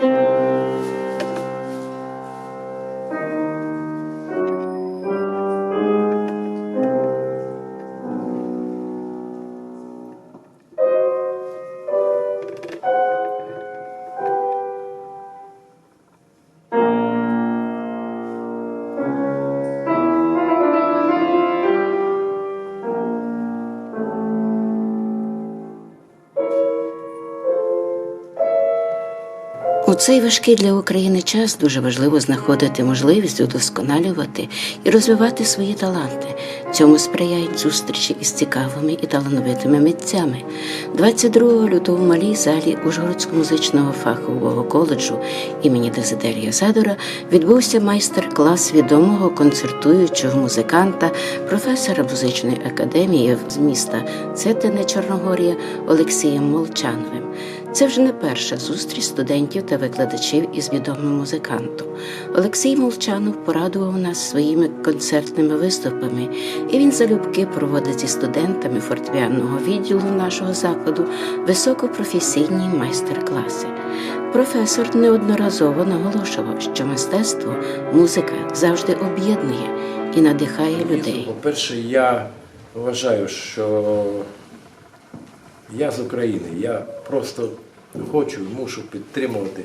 У цей важкий для України час дуже важливо знаходити можливість удосконалювати і розвивати свої таланти. Цьому сприяють зустрічі із цікавими і талановитими митцями. 22 лютого в малій залі Ужгородського музичного фахового коледжу імені Дезидерія Задора відбувся майстер-клас відомого концертуючого музиканта, професора музичної академії з міста Цетине Чорногорія Олексієм Молчановим. Це вже не перша зустріч студентів та викладачів із відомим музикантом. Олексій Молчанов порадував нас своїми концертними виступами, і він залюбки проводить зі студентами фортепіанного відділу нашого закладу високопрофесійні майстер-класи. Професор неодноразово наголошував, що мистецтво, музика завжди об'єднує і надихає людей. По-перше, я вважаю, що я з України. Я просто хочу і мушу підтримувати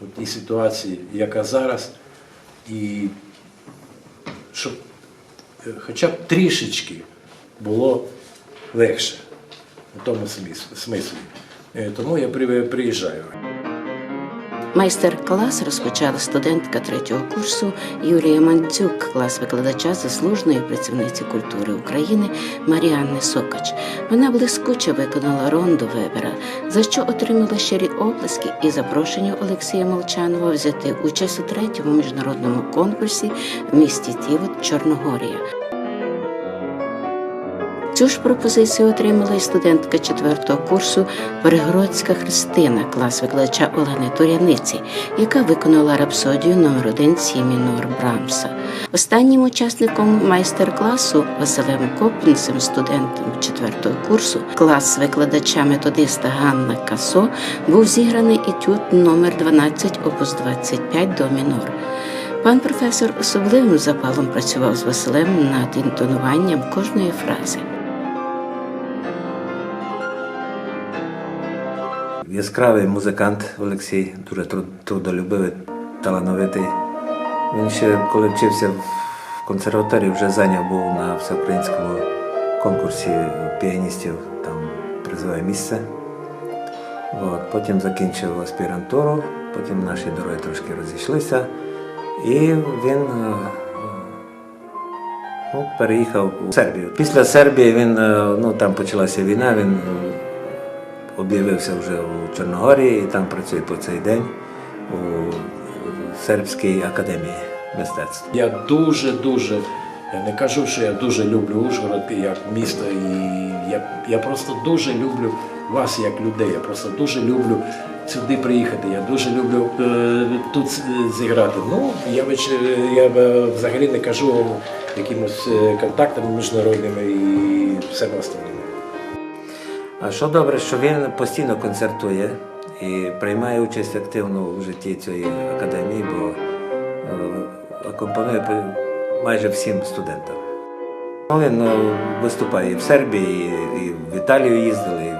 у тій ситуації, яка зараз, і щоб е, хоча б трішечки було легше у тому смислі. Е, Тому я приїжджаю. Майстер-клас розпочала студентка третього курсу Юлія Мандзюк, клас викладача заслуженої працівниці культури України Маріанни Сокач. Вона блискуче виконала ронду Вебера, за що отримала щирі оплески і запрошення Олексія Молчанова взяти участь у третьому міжнародному конкурсі в місті Тівот, Чорногорія. Цю ж пропозицію отримала і студентка четвертого курсу Перегородська Христина, клас викладача Олени Туряниці, яка виконала рапсодію номер 1 Сі мінор Брамса. Останнім учасником майстер-класу Василем Копінцем, студентом четвертого курсу, клас викладача методиста Ганна Касо, був зіграний етюд номер 12 опус 25 до мінор. Пан професор особливим запалом працював з Василем над інтонуванням кожної фрази. Яскравий музикант Олексій, дуже трудолюбивий, талановитий. Він ще коли вчився в консерваторії, вже зайняв був на всеукраїнському конкурсі піаністів, там призове місце. От, потім закінчив аспірантуру, потім наші дороги трошки розійшлися. І він ну, переїхав у Сербію. Після Сербії він, ну, там почалася війна, він об'явився вже у Чорногорії і там працює по цей день у Сербській академії мистецтв. Я дуже-дуже, я не кажу, що я дуже люблю Ужгород як місто, і я, я просто дуже люблю вас як людей. Я просто дуже люблю сюди приїхати. Я дуже люблю е, тут зіграти. Ну, я, я е, взагалі не кажу якимось е, контактами міжнародними і всім остальним. А що добре, що він постійно концертує і приймає участь активно в житті цієї академії, бо е, акомпанує при- майже всім студентам. Він е, виступає і в Сербії, і в Італію їздили, і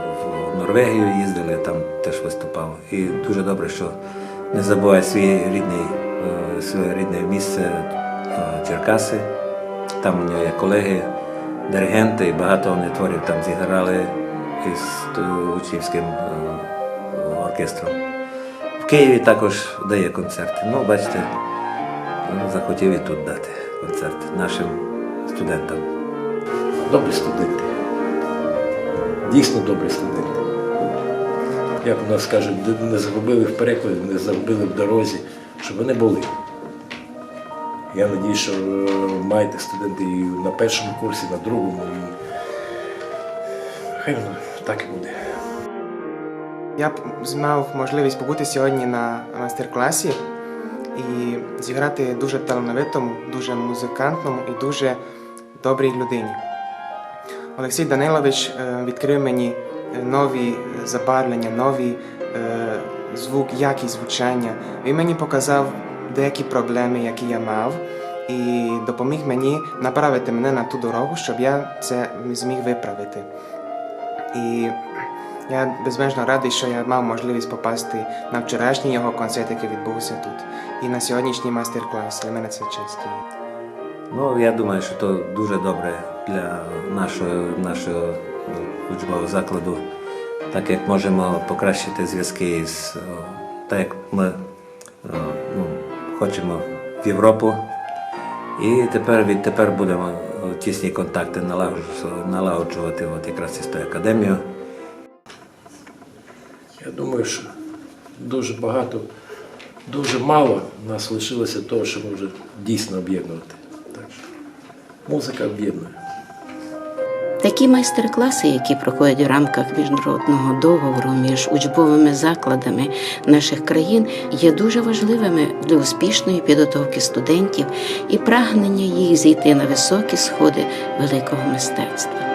в Норвегію їздили, там теж виступав. І дуже добре, що не забуває свій рідний, е, своє рідне місце Черкаси. Там у нього є колеги, диригенти, і багато вони творів там зіграли із тою учнівським е, оркестром. В Києві також дає концерти. Ну, бачите, захотів і тут дати концерт нашим студентам. Добрі студенти. Дійсно добрі студенти. Як у нас кажуть, не загубили в перекладі, не загубили в дорозі, щоб вони були. Я надію, що е, маєте студенти і на першому курсі, на другому. І... Хай воно так і буде. Я б мав можливість побути сьогодні на майстер-класі і зіграти дуже талановитому, дуже музикантному і дуже добрій людині. Олексій Данилович е, відкрив мені е, нові забарвлення, нові е, звук, якість звучання. Він мені показав деякі проблеми, які я мав, і допоміг мені направити мене на ту дорогу, щоб я це зміг виправити. І я безмежно радий, що я мав можливість попасти на вчорашній його концерт, який відбувся тут, і на сьогоднішній майстер-клас. Для мене це честь. Ну, я думаю, що то дуже добре для нашого, нашого ну, учбового закладу, так як можемо покращити зв'язки з так як ми ну, хочемо в Європу. І тепер відтепер будемо тісні контакти налагоджувати, от якраз із тою академією. Я думаю, що дуже багато, дуже мало нас лишилося того, що може дійсно об'єднувати. Музика об'єднує. Такі майстер-класи, які проходять в рамках міжнародного договору між учбовими закладами наших країн, є дуже важливими для успішної підготовки студентів і прагнення їх зійти на високі сходи великого мистецтва.